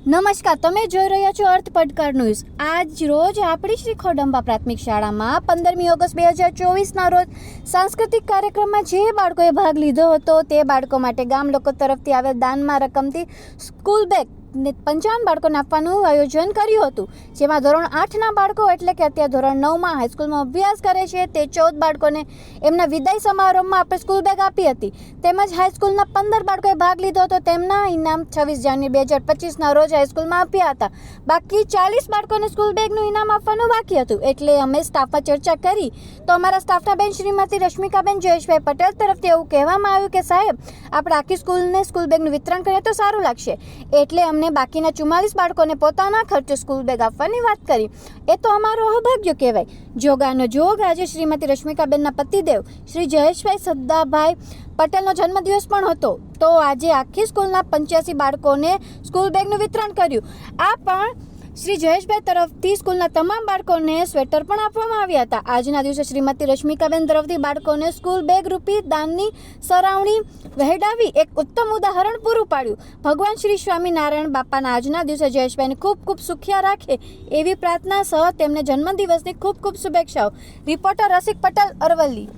નમસ્કાર, તમે જોઈ રહ્યા છો અર્થ પડકાર ન્યૂઝ. આજ રોજ આપણી શ્રી ખોડંબા પ્રાથમિક શાળામાં પંદરમી ઓગસ્ટ બે હજાર ચોવીસના રોજ સાંસ્કૃતિક કાર્યક્રમમાં જે બાળકોએ ભાગ લીધો હતો તે બાળકો માટે ગામ લોકો તરફથી આવેલ દાનમાં રકમથી સ્કૂલ બેગ પંચાવન બાળકોને આપવાનું આયોજન કર્યું હતું, જેમાં ધોરણ આઠના બાળકો એટલે કે અત્યારે ધોરણ નવમાં હાઈસ્કૂલમાં અભ્યાસ કરે છે, તે ચૌદ બાળકોને એમના વિદાય સમારોહમાં આપણે સ્કૂલ બેગ આપી હતી. તેમજ હાઈસ્કૂલના પંદર બાળકોએ ભાગ લીધો હતો, તેમના ઇનામ છવ્વીસ જાન્યુઆરી બે હજાર પચીસના રોજ હાઈસ્કૂલમાં આપ્યા હતા. બાકી ચાલીસ બાળકોને સ્કૂલ બેગનું ઇનામ આપવાનું બાકી હતું, એટલે અમે સ્ટાફમાં ચર્ચા કરી. તો અમારા સ્ટાફના બેન શ્રીમતી રશ્મિકાબેન જયેશભાઈ પટેલ તરફથી એવું કહેવામાં આવ્યું કે સાહેબ, આપણે આખી સ્કૂલને સ્કૂલ બેગનું વિતરણ કરીએ તો સારું લાગશે. એટલે અમને બાકીના ચુમ્માલીસ બાળકોને પોતાના ખર્ચે સ્કૂલ બેગ આપવાની વાત કરી. એ તો અમારો અભાગ્ય કહેવાય. જોગાનો જોગ આજે શ્રીમતી રશ્મિકાબેનના પતિદેવ શ્રી જયેશભાઈ સદ્દાભાઈ પટેલનો જન્મદિવસ પણ હતો. તો આજે આખી સ્કૂલના પંચ્યાસી બાળકોને સ્કૂલ બેગનું વિતરણ કર્યું. આ પણ શ્રી જયેશભાઈ તરફથી સ્કૂલના તમામ બાળકોને સ્વેટર પણ આપવામાં આવ્યા હતા. આજના દિવસે શ્રીમતી રશ્મિકાબેન તરફથી બાળકોને સ્કૂલ બેગ રૂપી દાનની સરાવણી વહેડાવી એક ઉત્તમ ઉદાહરણ પૂરું પાડ્યું. ભગવાન શ્રી સ્વામિનારાયણ બાપાના આજના દિવસે જયેશભાઈને ખૂબ ખૂબ સુખિયા રાખે એવી પ્રાર્થના સહ તેમને જન્મદિવસની ખૂબ ખૂબ શુભેચ્છાઓ. રિપોર્ટર રસિક પટેલ અરવલ્લી.